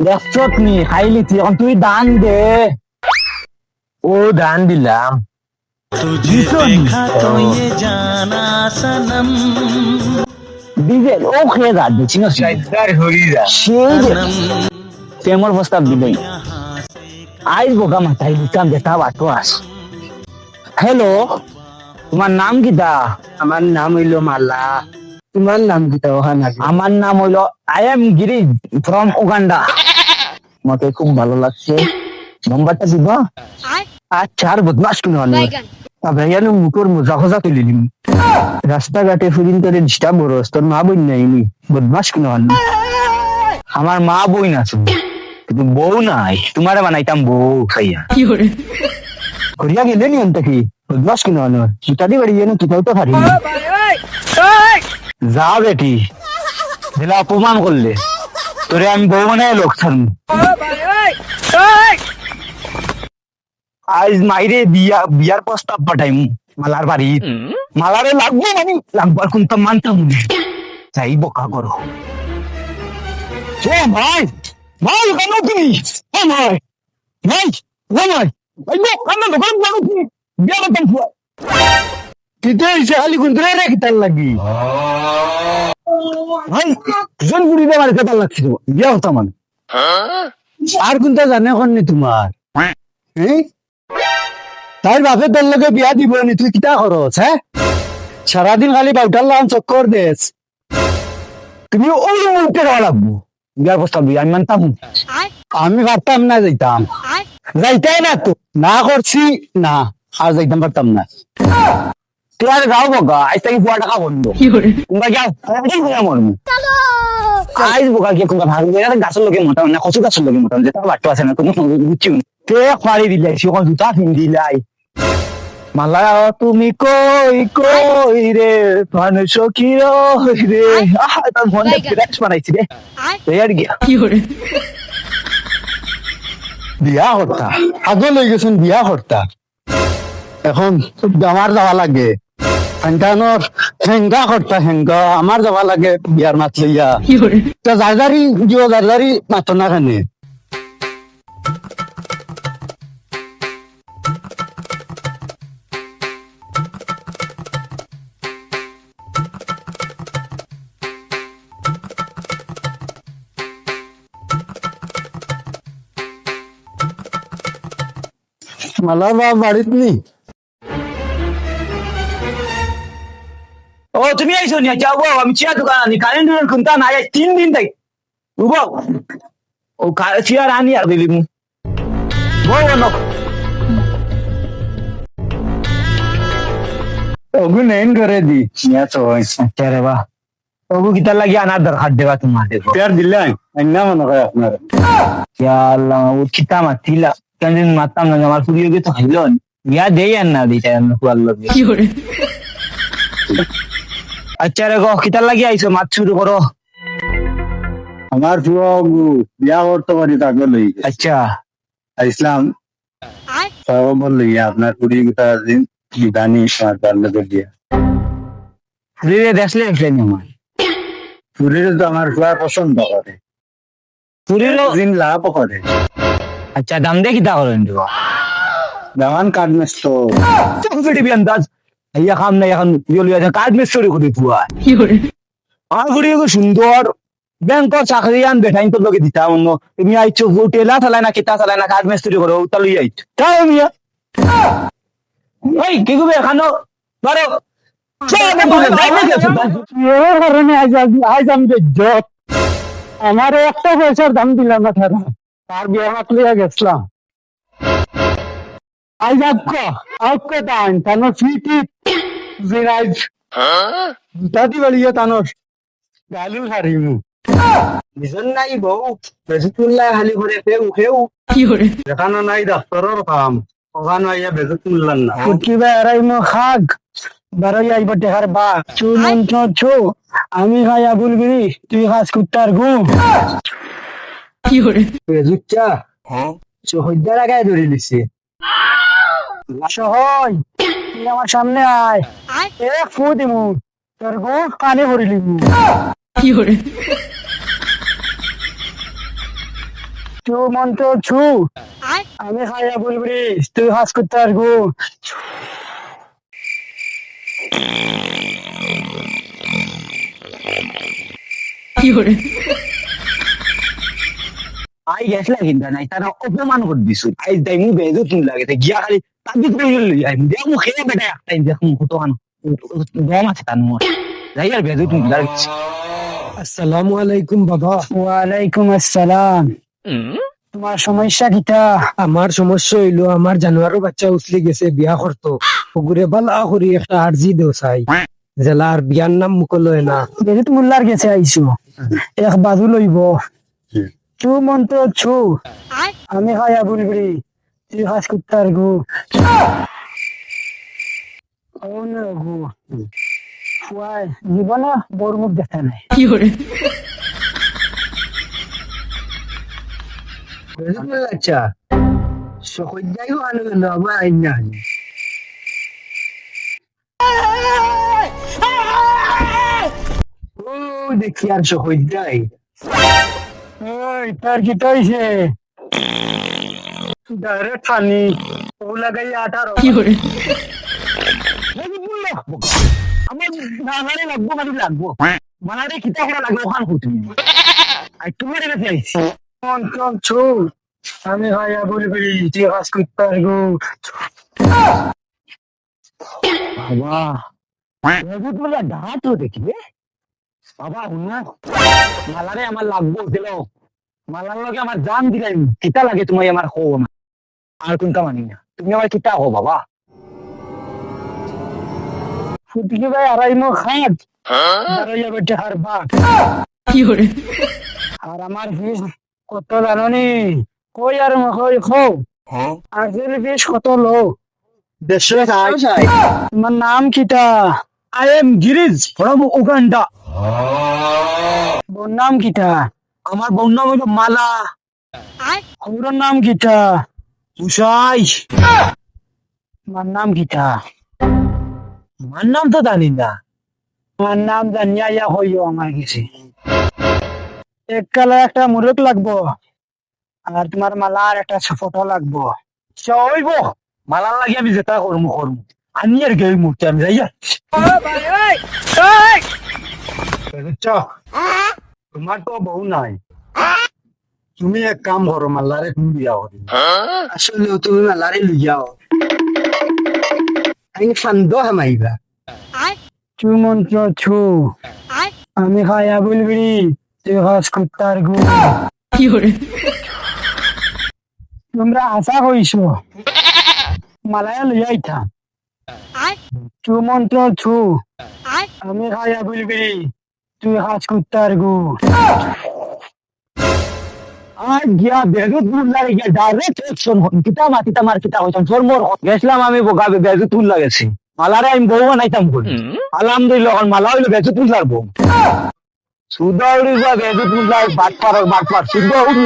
নি খাইলি তুই এখন তুই দান দে। ও দান দিলাম? ডিজেল ও খেয়ে যা দিচ্ছি না? সাইদার হরিরা সেই প্রেমর প্রস্তাব দিবই আইস বোকা মাথায় দিতাম যেটা বাটো আস হ্যালো তোমার নাম কিটা আমার নাম হইল মালা। তোমার নাম কি ওখানে আমার নাম হইল I am Giri from Uganda আমাকে খুব ভালো লাগছে। নম্বরটা দিব? আচ্ছা আর বদমাস কোনো অনেক ভাইয়া নো মুখর মজা খজা তুলি দিম। রাস্তাঘাটে ফুরিন করে ডিস্টার্ব করস তোর মা বই নাই নি। বদমাস কোনো অনেক আমার মা বই না আছে। কিন্তু বউ নাই। তোমার বানাইতাম বউ খাইয়া। করিয়া গেলে নি অন্ত কি বদমাস কোনো অনেক জুতাদি বাড়ি যেন তুতাও তো পারি। যা বেটি দিলা অপমান করলে তোরে আমি বউ বানায় লোক ছাড়ু আজ মাইরে বিয়া বিয়ার প্রস্তাব পাঠাইম মালার বাড়ি মালারে লাগবো মানে লাগবার কোন তো মানতাম যাই বোকা করো। ও ভাই ভাই কেন তুমি ও ভাই ভাই ভাই ভাই কেন দোকান বিয়া করতাম। এসে খালি লাগি। বুড়ি রে তার লাগছিল বিয়া আমি আর কোনটা জানে তোমার? হ্যাঁ? লগে বিয়া দিব নি, তুই হ্যাঁ সারাদিন খালি বাউটার লান চক্কর দেশ তুমি ওই মুহূর্তে লাগবো। বিয়ার প্রস্তাব দিয়ে আমি মানতাম। আমি পারতাম না যাইতাম। যাইতাই না তো। না করছি না। আর যাইতাম পারতাম না। আর যাও বগা আজ থেকে পুয়া টাকা বন্ধ। তোমরা যাও আমি মরমু আইজ বোকা কি কোনটা ভাগ গেলে গাছের লোকে মোটা না কচু গাছের লোকে মোটা যেটা বাট্টো আছে না তুমি বুঝছি কে খোয়ারি দিলে? সে কোন জুতা পিন দিলাই? মালা তুমি কই কই রে? কি রই রে। আহ তার মনে ফ্রেশ বানাইছি রে। আর গিয়া। বিয়া হরতা। আগে লই গেছেন বিয়া হরতা। এখন আমার যাওয়া লাগে। হেঙ্গানোর হেঙ্গা করতা হেঙ্গা আমার যাওয়া লাগে বিয়ার মাত লইয়া। তো জারজারি জিও জারজারি মাত না খানে মালা বা বাড়িত নি? ও তুমি আইসো নি যাও গো আমি চেয়ার দোকান আনি কারেন্টের কুন্তা নাই আজ তিন দিন তাই উবো ও চেয়ার আনি আর দিলি মু বল ন ওগু নেন করে দি ইয়া তো আচ্ছা রে বা ওগু কিতা লাগি আনার দরকার দেবা তোমার দেখো পেয়ার দিলেন না মনে হয় আপনার ইয়া আল্লাহ ও কিতা মাতিলা কেন মাতাম না আমার পুরিয়ে গে তো খাইলো ইয়া দেই আর না দিটা আমি খুয়াল লাগে আচ্ছা রে গো কিতা লাগি আইছো? মাত শুরু করো। আমার পুরো বিয়া করতে পারি তাকে লই। আচ্ছা। ইসলাম সরবর লইয়া আপনার কুড়ি দিন বিধানি আমার তার লোকের দিয়া। ফুরিয়ে দেখলে একলাই আমার। চুরির তো আমার খুব পছন্দ করে। দিন লাভ করে। আচ্ছা দাম দিয়ে কিতা করেন দেওয়ান কাঠ মেস্ত চমচড়ি না এখন মিস্ত্রি করে পুয়া সুন্দর ব্যাংকর চাকরি আন বেঠাইন তোর লোকে দিতাম অন্য তুমি আইছো হোটেলা চালায় না কিতা চালায় না মিস্ত্রি করো লই আইছ। মিয়া কি এখানো আমার একটা পয়সার দাম দিলাম না তারা তার বিয়ে হাত লিয়া গেছিলাম আক্ক আক্ক দান তানো সুইটি জিরাজ দাদি বলিয়ে তানোর গালু হারিমু বিজন নাই বউ বেজুতুল্লাহ হালি করে ফেউ ফেউ এখানে নাই ডাক্তারের কাম ওখানে আইয়া বেজে তুললেন না কিবা এরাইমো খাগ বারোই আইব টেকার বা চু মন্ত্র ছু আমি খাই আবুল গিরি তুই খাস কুত্তার গু কি বেজুচ্চা চহদ্দার আগায় ধরে লিছে তুই আমার সামনে আয়। এক ফু দিমু। তোর গু কানে ভরি লিমু তু মন্ত্র ছু আমি খাইয়া বলবি তুই হাস করতে পারব। আই গেছলা কিন্তু নাই তারা অপমান করে দিছু। আই তাই মু বেজো তুই লাগে গিয়া খালি তাবি করে লই আই দেখ খেয়ে বেটা একটা দেখ মু কত আন দম আছে তার মোর যাই আর বেজো তুই লাগে আসসালামু। আলাইকুম বাবা ওয়া আসসালাম তোমার সমস্যা কিটা? আমার সমস্যা হইল আমার জানুয়ারও বাচ্চা উছলি গেছে বিয়া করতো। পুকুরে বালা করি একটা আর্জি দেও চাই। জেলার বিয়ার নাম মুখ লয় না। বেজত মোল্লার গেছে আইছো। এক বাজু লইব। তু মন্ত্র ছু আমি খাইয়া বলবি হাস করতে পারব ও না গো ফুয়াই জীবনে বড় মুখ দেখা নাই সকল যাই আনো গেল আবার আইন না ও দেখি আর যাই ওই তার কি তাইছে ডাইরেক্ট পানি ও লাগাই আঠারো আমার নাগারে লাগবো মানে লাগবো। মানারে কিতা করা লাগবে ওখান হতো আর তুমি রে চাইছি কোন কোন ছু আমি হায়া বলবি তুই হাস করতে পারব বাবা। রজত বলে ডাহাত দেখবে বাবা হুনা মালারে আমার লাগবো দিল মালার লগে আমার জান দিলাই কিতা লাগে তুমি আমার আমার আর কোনটা মানি না। তুমি আমার কিতা হো বাবা? ফুটকি ভাই আড়াই মো খাট দাঁড়াইয়া বেটে হার বাট আর আমার ফিস কত জাননি? কই আর কই খো? আজের ফিস কত লো? দেড়শো তোমার নাম কিটা আই এম গিরিজ ফ্রম উগান্ডা। বোন নাম কিটা আমার বোন নাম হইল মালা। আমার নাম কিটা উষাই। আমার নাম কিটা? আমার নাম তো জানি না আমার নাম জানিয়া ইয়া হইও আমার কিছু এক কালে একটা মুরুখ লাগবো আর তোমার মালার একটা ফটো লাগবো। হইব মালার লাগে আমি যেটা করব করব আমি আর গেই মুহূর্তে আমি যাই? তোমার তো বউ নাই। তুমি এক কাম করো মাল্লারে তুমি বিয়াও আসলে তুমি মাল্লারে লইয়াও আমি ফান্দ হামাইবা। চু মন্ত্র ছু আমি খায়া বলবি তুই হাস কুত্তার গু। তোমরা আশা হইছো মালায়া লইয়াইতা চু মন্ত্র ছু আমি খায়া বলবি তুই হাস কুত্তার গু। আর গিয়া বেজুত মুল্লা গিয়া ডাইরেক্ট অ্যাকশন কিতা মাতি তামার কিতা হইতাম তোর মোর গেছিলাম আমি বোকা বেজুত মুল্লা গেছি। মালারে আমি বউ বানাইতাম করি আলহামদুলিল্লাহ মালা হইল বেজুত মুল্লার বউ। সুদাউরি যা বেজুত মুল্লার বাট পার বাট পার সুদাউরি